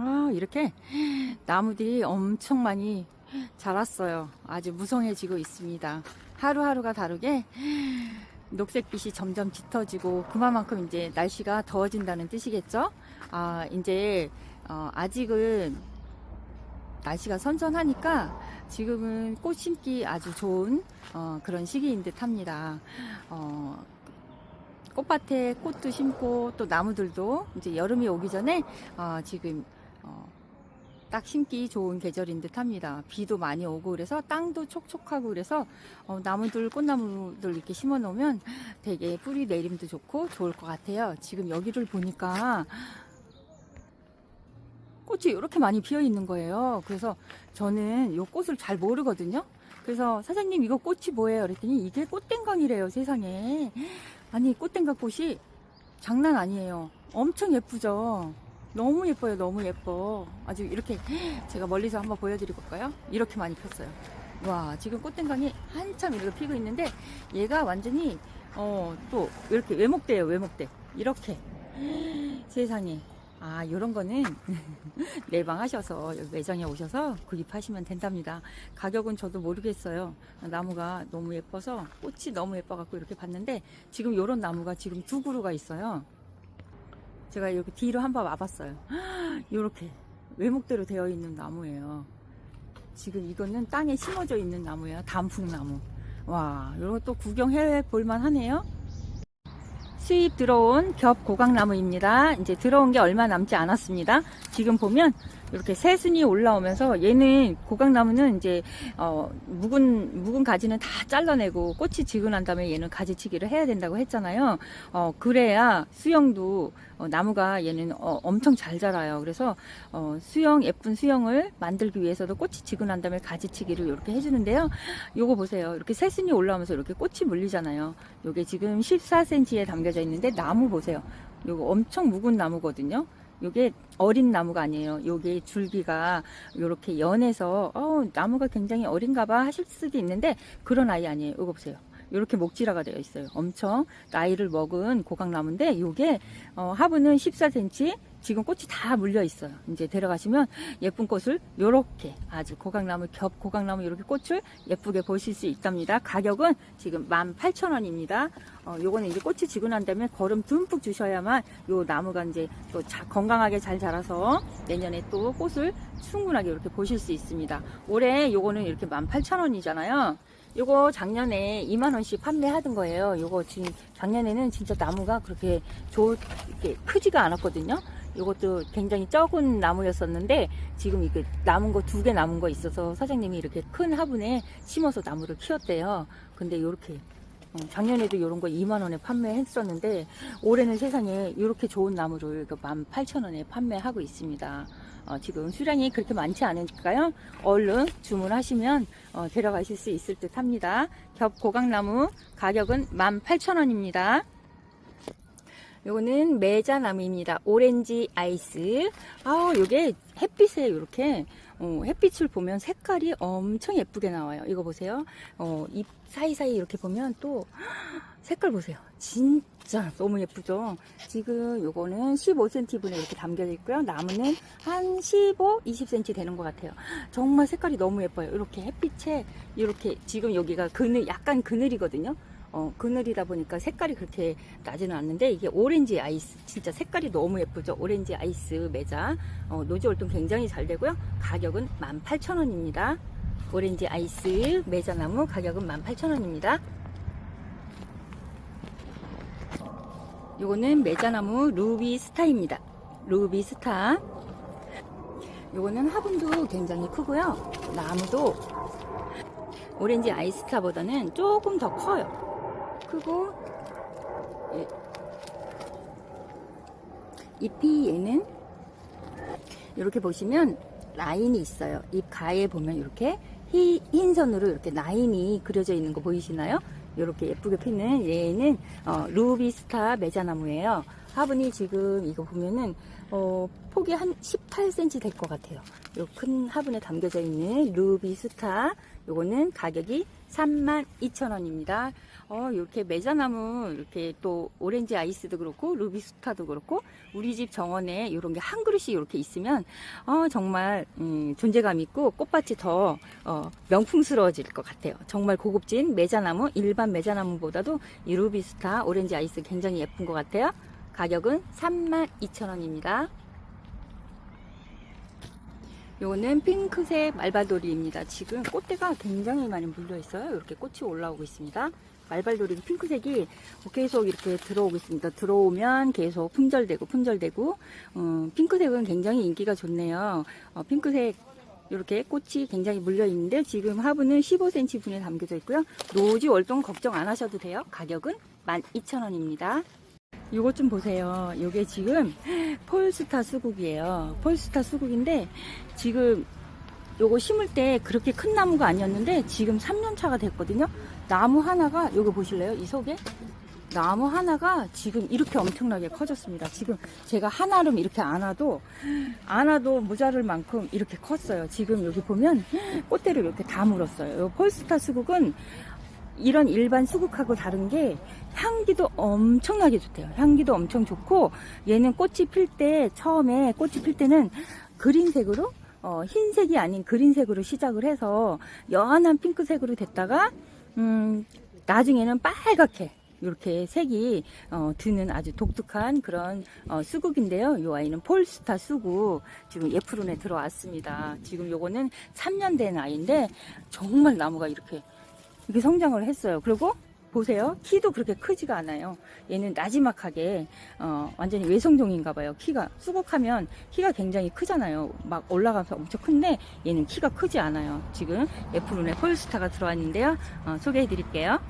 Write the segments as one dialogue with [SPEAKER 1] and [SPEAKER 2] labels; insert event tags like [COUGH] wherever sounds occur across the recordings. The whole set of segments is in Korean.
[SPEAKER 1] 아, 이렇게 나무들이 엄청 많이 자랐어요. 아주 무성해지고 있습니다. 하루하루가 다르게 녹색빛이 점점 짙어지고 그만큼 이제 날씨가 더워진다는 뜻이겠죠? 아, 이제 어, 아직은 날씨가 선선하니까 지금은 꽃 심기 아주 좋은 어, 그런 시기인 듯 합니다. 어, 꽃밭에 꽃도 심고 또 나무들도 이제 여름이 오기 전에 어, 지금 어, 딱 심기 좋은 계절인 듯 합니다. 비도 많이 오고 그래서 땅도 촉촉하고 그래서 어, 나무들 꽃나무들 이렇게 심어 놓으면 되게 뿌리 내림도 좋고 좋을 것 같아요. 지금 여기를 보니까 꽃이 이렇게 많이 피어 있는 거예요. 그래서 저는 이 꽃을 잘 모르거든요. 그래서 사장님 이거 꽃이 뭐예요? 그랬더니 이게 꽃땡강이래요 세상에. 아니 꽃땡강 꽃이 장난 아니에요. 엄청 예쁘죠. 너무 예뻐요. 너무 예뻐. 아주 이렇게 제가 멀리서 한번 보여드릴 볼까요? 이렇게 많이 폈어요. 와 지금 꽃땡강이 한참 이렇게 피고 있는데 얘가 완전히 어 또 이렇게 외목대예요. 외목대. 이렇게 [GASPS] 세상에. 아, 요런 거는 [LAUGHS] 내방하셔서 매장에 오셔서 구입하시면 된답니다. 가격은 저도 모르겠어요. 나무가 너무 예뻐서 꽃이 너무 예뻐 갖고 이렇게 봤는데 지금 요런 나무가 지금 두 그루가 있어요. 제가 이렇게 뒤로 한번 와봤어요. [GASPS] 요렇게 외목대로 되어 있는 나무예요. 지금 이거는 땅에 심어져 있는 나무예요. 단풍나무. 와, 요거 또 구경해 볼만 하네요. 수입 들어온 겹 고강나무입니다. 이제 들어온 게 얼마 남지 않았습니다. 지금 보면 이렇게 새순이 올라오면서 얘는 고강나무는 이제 어, 묵은 묵은 가지는 다 잘라내고 꽃이 지고 난 다음에 얘는 가지치기를 해야 된다고 했잖아요. 어, 그래야 수영도 어, 나무가 얘는 어, 엄청 잘 자라요. 그래서 어, 수영 예쁜 수영을 만들기 위해서도 꽃이 지고 난 다음에 가지치기를 이렇게 해주는데요. 요거 보세요. 이렇게 새순이 올라오면서 이렇게 꽃이 물리잖아요. 요게 지금 14cm에 담겨져 있는데 나무 보세요. 요거 엄청 묵은 나무거든요. 요게 어린 나무가 아니에요. 요게 줄기가 요렇게 연해서 어, 나무가 굉장히 어린가 봐 하실 수도 있는데 그런 아이 아니에요. 요거 보세요. 요렇게 목질화가 되어 있어요. 엄청 나이를 먹은 고강나무인데 요게 어, 하부는 14cm 지금 꽃이 다 물려 있어요. 이제 데려가시면 예쁜 꽃을 요렇게 아주 고강나무 겹 고강나무 이렇게 꽃을 예쁘게 보실 수 있답니다. 가격은 지금 18,000원입니다. 어, 요거는 이제 꽃이 지고 난 다음에 거름 듬뿍 주셔야만 요 나무가 이제 또 자- 건강하게 잘 자라서 내년에 또 꽃을 충분하게 이렇게 보실 수 있습니다. 올해 요거는 이렇게 18,000원이잖아요. 요거 작년에 2만원씩 판매하던 거예요. 요거 지금 작년에는 진짜 나무가 그렇게 좋게 크지가 않았거든요. 요것도 굉장히 적은 나무였었는데 지금 이게 남은 거 두 개 남은 거 있어서 사장님이 이렇게 큰 화분에 심어서 나무를 키웠대요. 근데 요렇게 어, 작년에도 이런 거 2만 원에 판매했었는데 올해는 세상에 이렇게 좋은 나무를 18,000원에 판매하고 있습니다. 어, 지금 수량이 그렇게 많지 않으니까요. 얼른 주문하시면 어, 데려가실 수 있을 듯 합니다. 겹 고강나무 가격은 18,000원입니다. 요거는 메자나무입니다. 오렌지 아이스. 아, 요게 햇빛에 이렇게 어, 햇빛을 보면 색깔이 엄청 예쁘게 나와요. 이거 보세요. 어, 잎 사이사이 이렇게 보면 또 색깔 보세요. 진짜 너무 예쁘죠? 지금 요거는 15cm 분에 이렇게 담겨져 있고요. 나무는 한 15, 20cm 되는 것 같아요. 정말 색깔이 너무 예뻐요. 이렇게 햇빛에 이렇게 지금 여기가 그늘, 약간 그늘이거든요. 어, 그늘이다 보니까 색깔이 그렇게 나지는 않는데 이게 오렌지 아이스 진짜 색깔이 너무 예쁘죠? 오렌지 아이스 매자 어, 노지 활동 굉장히 잘 되고요. 가격은 18,000원입니다. 오렌지 아이스 매자나무 가격은 18,000원입니다. 요거는 매자나무 루비 스타입니다. 루비 스타. 요거는 화분도 굉장히 크고요. 나무도. 오렌지 아이스타보다는 조금 더 커요 크고 예. 잎이 얘는 이렇게 보시면 라인이 있어요. 잎 가에 보면 이렇게 희- 흰 선으로 이렇게 라인이 그려져 있는 거 보이시나요? 이렇게 예쁘게 피는 얘는 어, 루비스타 매자나무예요. 화분이 지금 이거 보면은 어, 폭이 한 18cm 될 것 같아요. 요 큰 화분에 담겨져 있는 루비 스타. 요거는 가격이 32,000원입니다. 어, 이렇게 메자나무, 이렇게 또 오렌지 아이스도 그렇고, 루비 스타도 그렇고, 우리 집 정원에 이런 게 한 그릇이 이렇게 있으면, 어, 정말, 음, 존재감 있고, 꽃밭이 더, 어, 명품스러워질 것 같아요. 정말 고급진 메자나무, 일반 메자나무보다도 이 루비 스타, 오렌지 아이스 굉장히 예쁜 것 같아요. 가격은 32,000원입니다. 요거는 핑크색 말발도리입니다. 지금 꽃대가 굉장히 많이 물려 있어요. 이렇게 꽃이 올라오고 있습니다. 말발도리 핑크색이 계속 이렇게 들어오고 있습니다. 들어오면 계속 품절되고 품절되고 어, 핑크색은 굉장히 인기가 좋네요. 어, 핑크색 이렇게 꽃이 굉장히 물려 있는데 지금 화분은 15cm 분에 담겨져 있고요. 노지 월동 걱정 안 하셔도 돼요. 가격은 12,000원입니다. 이것 좀 보세요. 이게 지금 폴스타 수국이에요. 폴스타 수국인데 지금 요거 심을 때 그렇게 큰 나무가 아니었는데 지금 3년 차가 됐거든요. 나무 하나가 요거 보실래요? 이 속에 나무 하나가 지금 이렇게 엄청나게 커졌습니다. 지금 제가 한아름 이렇게 안아도 안아도 모자랄 만큼 이렇게 컸어요. 지금 여기 보면 꽃대를 이렇게 다 물었어요. 요 폴스타 수국은 이런 일반 수국하고 다른 게 향기도 엄청나게 좋대요. 향기도 엄청 좋고 얘는 꽃이 필 때 처음에 꽃이 필 때는 그린색으로 어, 흰색이 아닌 그린색으로 시작을 해서 연한 핑크색으로 됐다가 음, 나중에는 빨갛게 이렇게 색이 어, 드는 아주 독특한 그런 어, 수국인데요. 이 아이는 폴스타 수국 지금 예프론에 들어왔습니다. 지금 요거는 3년 된 아이인데 정말 나무가 이렇게 이렇게 성장을 했어요. 그리고 보세요. 키도 그렇게 크지가 않아요. 얘는 나지막하게 어, 완전히 외성종인가 봐요. 키가 수국하면 키가 굉장히 크잖아요. 막 올라가서 엄청 큰데 얘는 키가 크지 않아요. 지금 애플룬에 폴스타가 들어왔는데요. 어, 소개해 드릴게요.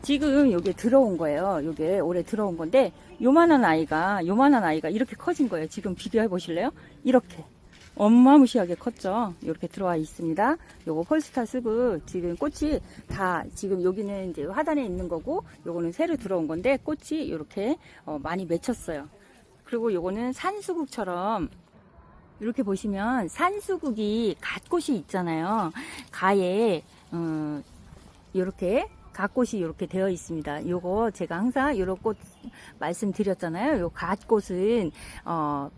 [SPEAKER 1] 지금 요게 들어온 거예요. 요게 올해 들어온 건데 요만한 아이가 요만한 아이가 이렇게 커진 거예요. 지금 비교해 보실래요? 이렇게 어마무시하게 컸죠. 이렇게 들어와 있습니다. 요거 폴스타 쓰고 지금 꽃이 다 지금 여기는 이제 하단에 있는 거고 요거는 새로 들어온 건데 꽃이 이렇게 어, 많이 맺혔어요. 그리고 요거는 산수국처럼 이렇게 보시면 산수국이 갓꽃이 있잖아요. 가에 어, 이렇게 갓꽃이 이렇게 되어 있습니다. 요거 제가 항상 요런 꽃 말씀드렸잖아요. 요 갓꽃은 어,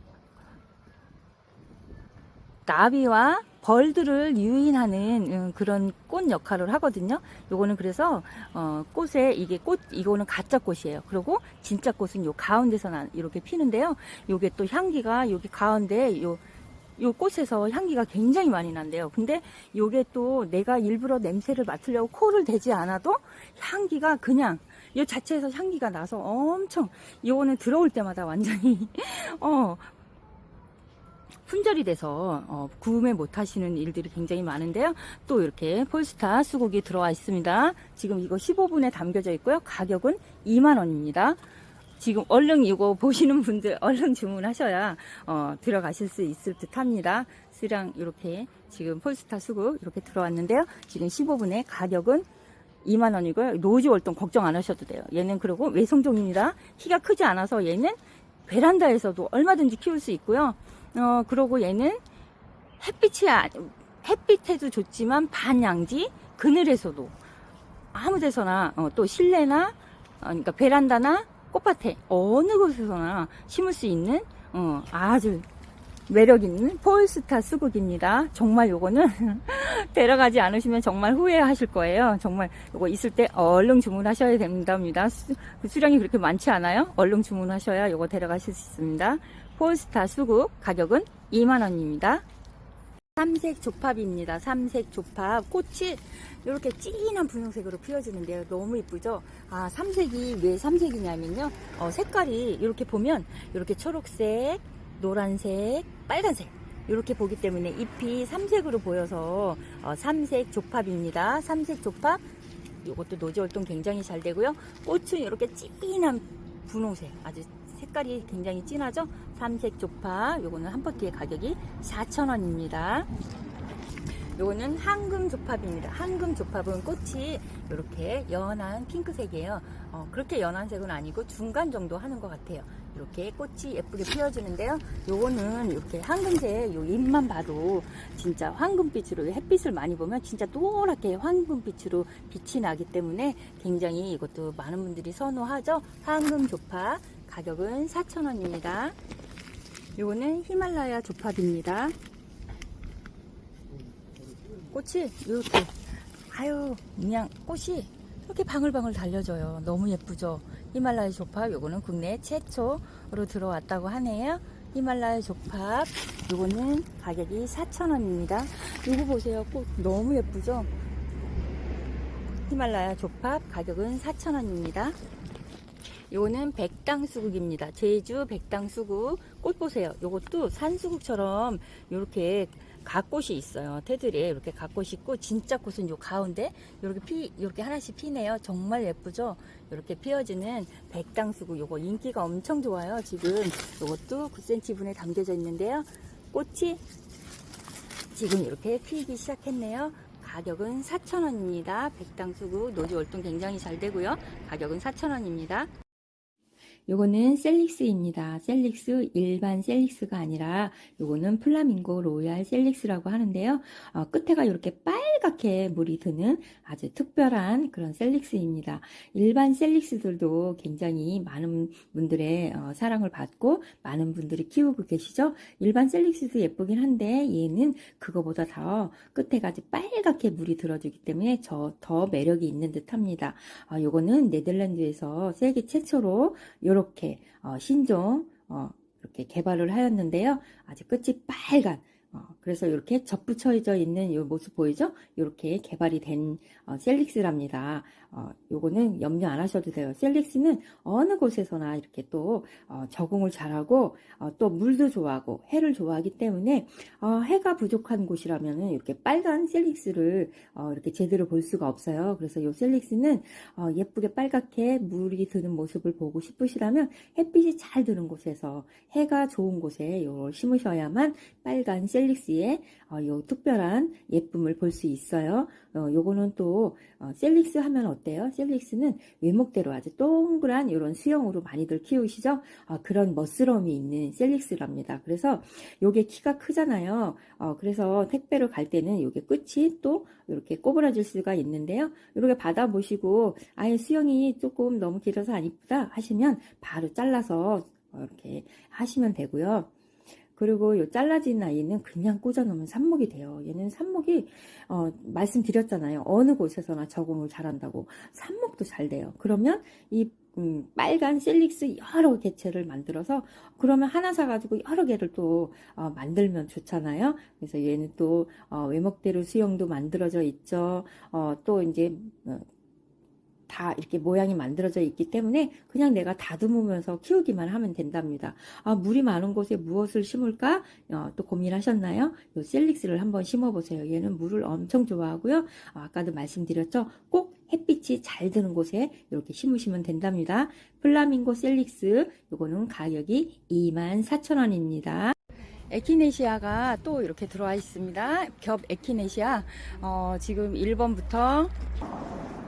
[SPEAKER 1] 나비와 벌들을 유인하는 음, 그런 꽃 역할을 하거든요. 요거는 그래서 어, 꽃에 이게 꽃 이거는 가짜 꽃이에요. 그리고 진짜 꽃은 요 가운데서 나 이렇게 피는데요. 요게 또 향기가 여기 가운데 요요 꽃에서 향기가 굉장히 많이 난대요. 근데 요게 또 내가 일부러 냄새를 맡으려고 코를 대지 않아도 향기가 그냥 요 자체에서 향기가 나서 엄청 요거는 들어올 때마다 완전히 [LAUGHS] 어 품절이 돼서 어, 구매 못 하시는 일들이 굉장히 많은데요. 또 이렇게 폴스타 수국이 들어와 있습니다. 지금 이거 15분에 담겨져 있고요. 가격은 2만 원입니다. 지금 얼른 이거 보시는 분들 얼른 주문하셔야 어, 들어가실 수 있을 듯 합니다. 수량 이렇게 지금 폴스타 수국 이렇게 들어왔는데요. 지금 15분에 가격은 2만 원이고요. 노지 월동 걱정 안 하셔도 돼요. 얘는 그리고 외성종입니다. 키가 크지 않아서 얘는 베란다에서도 얼마든지 키울 수 있고요. 어, 그러고 얘는 햇빛이, 아- 햇빛에도 좋지만 반양지, 그늘에서도 아무 데서나, 어, 또 실내나, 어, 그러니까 베란다나 꽃밭에 어느 곳에서나 심을 수 있는, 어, 아주 매력 있는 폴스타 수국입니다. 정말 요거는 [LAUGHS] 데려가지 않으시면 정말 후회하실 거예요. 정말 요거 있을 때 얼른 주문하셔야 됩니다. 수, 그 수량이 그렇게 많지 않아요. 얼른 주문하셔야 요거 데려가실 수 있습니다. 폴스타 수국 가격은 2만원입니다. 삼색 조팝입니다. 삼색 조팝. 꽃이 이렇게 진한 분홍색으로 피어지는데요. 너무 이쁘죠? 아, 삼색이 왜 삼색이냐면요. 어, 색깔이 이렇게 보면 이렇게 초록색, 노란색, 빨간색. 이렇게 보기 때문에 잎이 삼색으로 보여서 어, 삼색 조팝입니다. 삼색 조팝. 이것도 노지 활동 굉장히 잘 되고요. 꽃은 이렇게 진한 분홍색. 아주 색깔이 굉장히 진하죠? 삼색 조파 요거는 한 포트의 가격이 4,000원입니다. 요거는 황금 조팝입니다. 황금 조팝은 꽃이 이렇게 연한 핑크색이에요. 어, 그렇게 연한 색은 아니고 중간 정도 하는 것 같아요. 이렇게 꽃이 예쁘게 피어주는데요. 요거는 이렇게 황금색 요 잎만 봐도 진짜 황금빛으로 햇빛을 많이 보면 진짜 노랗게 황금빛으로 빛이 나기 때문에 굉장히 이것도 많은 분들이 선호하죠. 황금 조팝 가격은 4,000원입니다. 요거는 히말라야 조팝입니다. 꽃이 이렇게 아유 그냥 꽃이 이렇게 방울방울 달려져요. 너무 예쁘죠. 히말라야 조팝 요거는 국내 최초로 들어왔다고 하네요. 히말라야 조팝 요거는 가격이 4,000원입니다. 요거 보세요. 꽃 너무 예쁘죠. 히말라야 조팝 가격은 4,000원입니다. 요거는 백당수국입니다. 제주 백당수국 꽃 보세요. 요것도 산수국처럼 이렇게 갓꽃이 있어요. 테두리에 이렇게 갓꽃이 있고 진짜 꽃은 요 가운데 이렇게 피 이렇게 하나씩 피네요. 정말 예쁘죠? 이렇게 피어지는 백당수국 요거 인기가 엄청 좋아요. 지금 요것도 9cm 분에 담겨져 있는데요. 꽃이 지금 이렇게 피기 시작했네요. 가격은 4,000원입니다. 백당수국 노지 월동 굉장히 잘 되고요. 가격은 4,000원입니다. 요거는 셀릭스입니다. 셀릭스 일반 셀릭스가 아니라 요거는 플라밍고 로얄 셀릭스라고 하는데요. 어, 끝에가 이렇게 빨 갛게 물이 드는 아주 특별한 그런 셀릭스입니다. 일반 셀릭스들도 굉장히 많은 분들의 어, 사랑을 받고 많은 분들이 키우고 계시죠. 일반 셀릭스도 예쁘긴 한데 얘는 그거보다 더 아주 빨갛게 물이 들어주기 때문에 저 더 매력이 있는 듯합니다. 어, 요거는 네덜란드에서 세계 최초로 이렇게 어, 신종 어, 이렇게 개발을 하였는데요. 아주 끝이 빨간 어, 그래서 이렇게 접붙여져 있는 이 모습 보이죠? 이렇게 개발이 된 어, 셀릭스랍니다. 어, 요거는 염려 안 하셔도 돼요. 셀릭스는 어느 곳에서나 이렇게 또 어, 적응을 잘하고 어, 또 물도 좋아하고 해를 좋아하기 때문에 어, 해가 부족한 곳이라면 이렇게 빨간 셀릭스를 어, 이렇게 제대로 볼 수가 없어요. 그래서 이 셀릭스는 어, 예쁘게 빨갛게 물이 드는 모습을 보고 싶으시다면 햇빛이 잘 드는 곳에서 해가 좋은 곳에 요걸 심으셔야만 빨간 셀릭스의 어, 요 특별한 예쁨을 볼 수 있어요. 어, 요거는 또 어, 셀릭스 하면 어 때요? 셀릭스는 외목대로 아주 동그란 이런 수영으로 많이들 키우시죠? 어, 그런 멋스러움이 있는 셀릭스랍니다. 그래서 요게 키가 크잖아요. 어, 그래서 택배를 갈 때는 요게 끝이 또 이렇게 꼬부라질 수가 있는데요. 이렇게 받아보시고 아예 수영이 조금 너무 길어서 안 이쁘다 하시면 바로 잘라서 어, 이렇게 하시면 되고요. 그리고 요 잘라진 아이는 그냥 꽂아놓으면 삽목이 돼요. 얘는 삽목이 어, 말씀드렸잖아요. 어느 곳에서나 적응을 잘한다고 삽목도 잘 돼요. 그러면 이 음, 빨간 셀릭스 여러 개체를 만들어서 그러면 하나 사가지고 여러 개를 또 어, 만들면 좋잖아요. 그래서 얘는 또 어, 외목대로 수영도 만들어져 있죠. 어, 또 이제 어, 다 이렇게 모양이 만들어져 있기 때문에 그냥 내가 다듬으면서 키우기만 하면 된답니다. 아, 물이 많은 곳에 무엇을 심을까? 어, 또 고민하셨나요? 요 셀릭스를 한번 심어보세요. 얘는 물을 엄청 좋아하고요. 아, 아까도 말씀드렸죠? 꼭 햇빛이 잘 드는 곳에 이렇게 심으시면 된답니다. 플라밍고 셀릭스, 요거는 가격이 24,000원입니다. 에키네시아가 또 이렇게 들어와 있습니다. 겹 에키네시아. 어, 지금 1번부터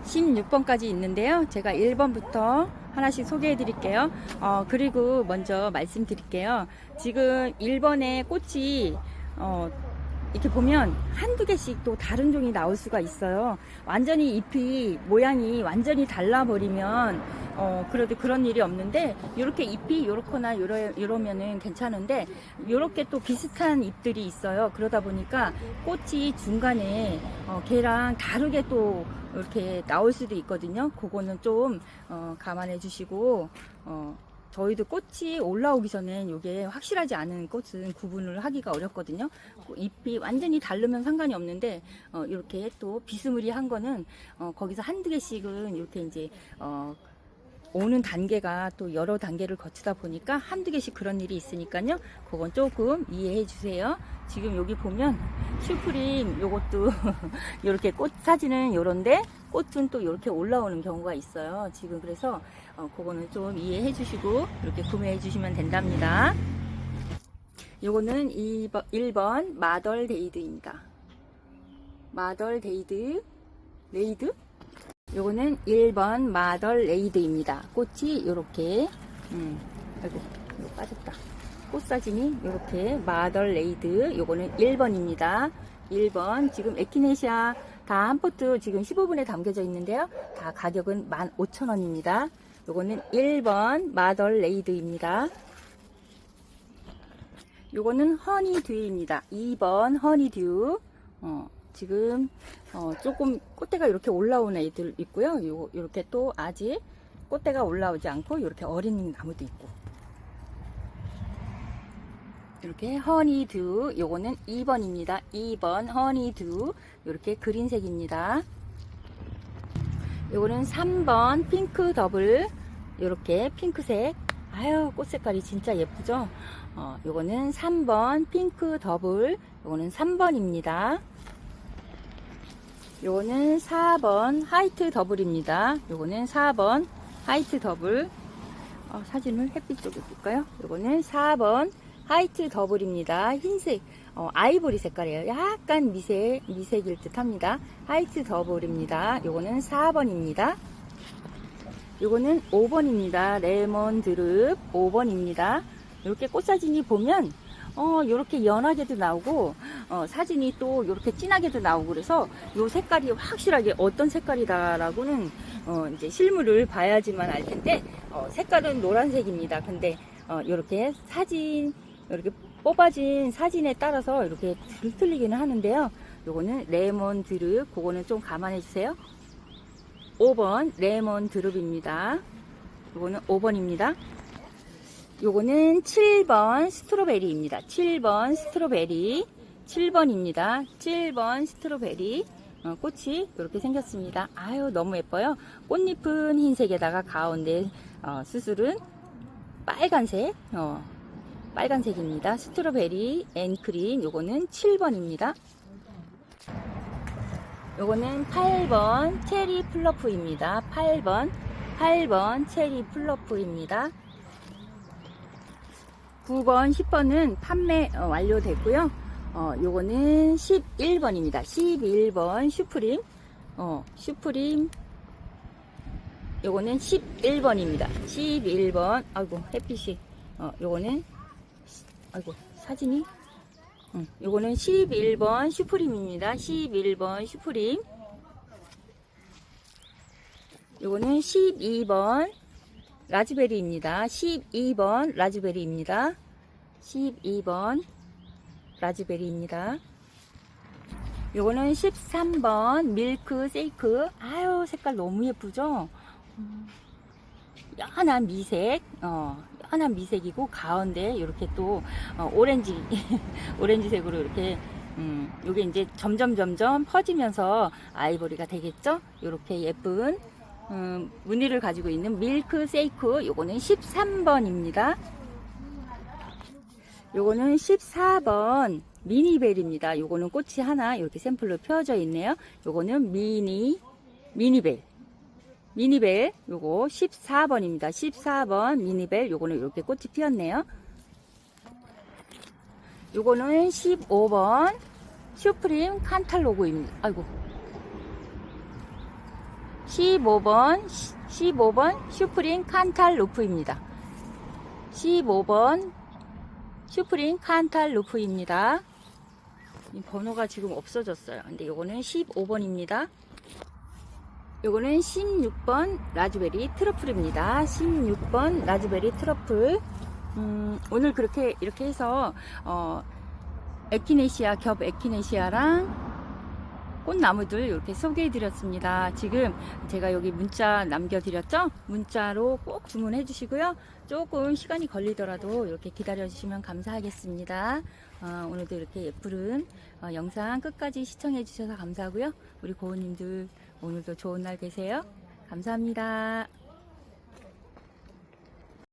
[SPEAKER 1] 16번까지 있는데요. 제가 1번부터 하나씩 소개해 드릴게요. 어, 그리고 먼저 말씀드릴게요. 지금 1번에 꽃이, 어, 이렇게 보면 한두 개씩 또 다른 종이 나올 수가 있어요. 완전히 잎이 모양이 완전히 달라버리면 어 그래도 그런 일이 없는데 이렇게 잎이 요렇거나 요러, 요러면은 괜찮은데 요렇게 또 비슷한 잎들이 있어요. 그러다 보니까 꽃이 중간에 어 걔랑 다르게 또 이렇게 나올 수도 있거든요. 그거는 좀 어, 감안해 주시고 어 저희도 꽃이 올라오기 전엔 이게 확실하지 않은 꽃은 구분을 하기가 어렵거든요. 잎이 완전히 다르면 상관이 없는데 어, 이렇게 또 비스무리한 거는 어, 거기서 한두 개씩은 이렇게 이제 어, 오는 단계가 또 여러 단계를 거치다 보니까 한두 개씩 그런 일이 있으니까요. 그건 조금 이해해 주세요. 지금 여기 보면 슈프림 요것도 [LAUGHS] 이렇게 꽃 사진은 요런데 꽃은 또 이렇게 올라오는 경우가 있어요. 지금 그래서 어, 그거는 좀 이해해 주시고 이렇게 구매해 주시면 된답니다. 요거는 2번, 1번 마덜 데이드입니다. 마덜 데이드 레이드 요거는 1번 마덜 레이드입니다. 꽃이 요렇게 음, 아이고 이거 빠졌다. 꽃 사진이 이렇게 마덜 레이드 요거는 1번입니다. 1번 지금 에키네시아 다 한 포트 지금 15분에 담겨져 있는데요. 다 가격은 15,000원입니다. 요거는 1번 마덜 레이드입니다. 요거는 허니듀입니다. 2번 허니듀. 어, 지금 어, 조금 꽃대가 이렇게 올라온 애들 있고요. 요, 요렇게 또 아직 꽃대가 올라오지 않고 이렇게 어린 나무도 있고. 이렇게 허니듀 요거는 2번입니다. 2번 허니듀 이렇게 그린색입니다. 요거는 3번 핑크 더블 이렇게 핑크색 아유 꽃 색깔이 진짜 예쁘죠 어, 요거는 3번 핑크 더블 요거는 3번입니다 요거는 4번 화이트 더블입니다. 요거는 4번 화이트 더블. 어, 사진을 햇빛 쪽에 볼까요? 요거는 4번 화이트 더블입니다. 흰색 어, 아이보리 색깔이에요. 약간 미색 미색일 듯 합니다. 화이트 더블입니다. 요거는 4번입니다. 요거는 5번입니다. 레몬 드릅 5번입니다. 이렇게 꽃 사진이 보면 어 이렇게 연하게도 나오고 어, 사진이 또 이렇게 진하게도 나오고 그래서 요 색깔이 확실하게 어떤 색깔이다라고는 어, 이제 실물을 봐야지만 알 텐데 어, 색깔은 노란색입니다. 근데 어, 이렇게 사진 이렇게 뽑아진 사진에 따라서 이렇게 틀리기는 하는데요. 요거는 레몬 드릅 그거는 좀 감안해 주세요. 5번 레몬 드롭입니다. 요거는 5번입니다. 요거는 7번 스트로베리입니다. 7번 스트로베리 7번입니다. 7번 스트로베리 어, 꽃이 이렇게 생겼습니다. 아유 너무 예뻐요. 꽃잎은 흰색에다가 가운데 어, 수술은 빨간색 어, 빨간색입니다. 스트로베리 앤크린 요거는 7번입니다. 요거는 8번 체리 플러프입니다. 8번 8번 체리 플러프입니다. 9번 10번은 판매 어, 완료됐고요. 어, 요거는 11번입니다. 11번 슈프림 어, 슈프림 요거는 11번입니다. 11번 아이고 햇빛이 어, 요거는 아이고 사진이 응, 요거는 11번 슈프림입니다. 11번 슈프림. 요거는 12번 라즈베리입니다. 12번 라즈베리입니다. 12번 라즈베리입니다. 요거는 13번 밀크 세이크. 아유, 색깔 너무 예쁘죠? 음, 연한 미색, 어, 연한 미색이고 가운데 이렇게 또 어, 오렌지 [LAUGHS] 오렌지색으로 이렇게 음, 요게 이제 점점 점점 퍼지면서 아이보리가 되겠죠? 이렇게 예쁜 음, 무늬를 가지고 있는 밀크 세이크 요거는 13번입니다. 요거는 14번 미니벨입니다. 요거는 꽃이 하나 이렇게 샘플로 펴져 있네요. 요거는 미니 미니벨 미니벨 요거 14번입니다. 14번 미니벨 요거는 이렇게 꽃이 피었네요. 요거는 15번 슈프림 칸탈로그입니다. 아이고 15번 15번 슈프림 칸탈루프입니다. 15번 슈프림 칸탈루프입니다. 이 번호가 지금 없어졌어요. 근데 요거는 15번입니다. 요거는 16번 라즈베리 트러플입니다. 16번 라즈베리 트러플. 음, 오늘 그렇게 이렇게 해서 어, 에키네시아 겹 에키네시아랑 꽃나무들 이렇게 소개해 드렸습니다. 지금 제가 여기 문자 남겨 드렸죠? 문자로 꼭 주문해 주시고요. 조금 시간이 걸리더라도 이렇게 기다려 주시면 감사하겠습니다. 어, 오늘도 이렇게 예쁜 어, 영상 끝까지 시청해 주셔서 감사하고요. 우리 고은님들 오늘도 좋은 날 되세요. 감사합니다.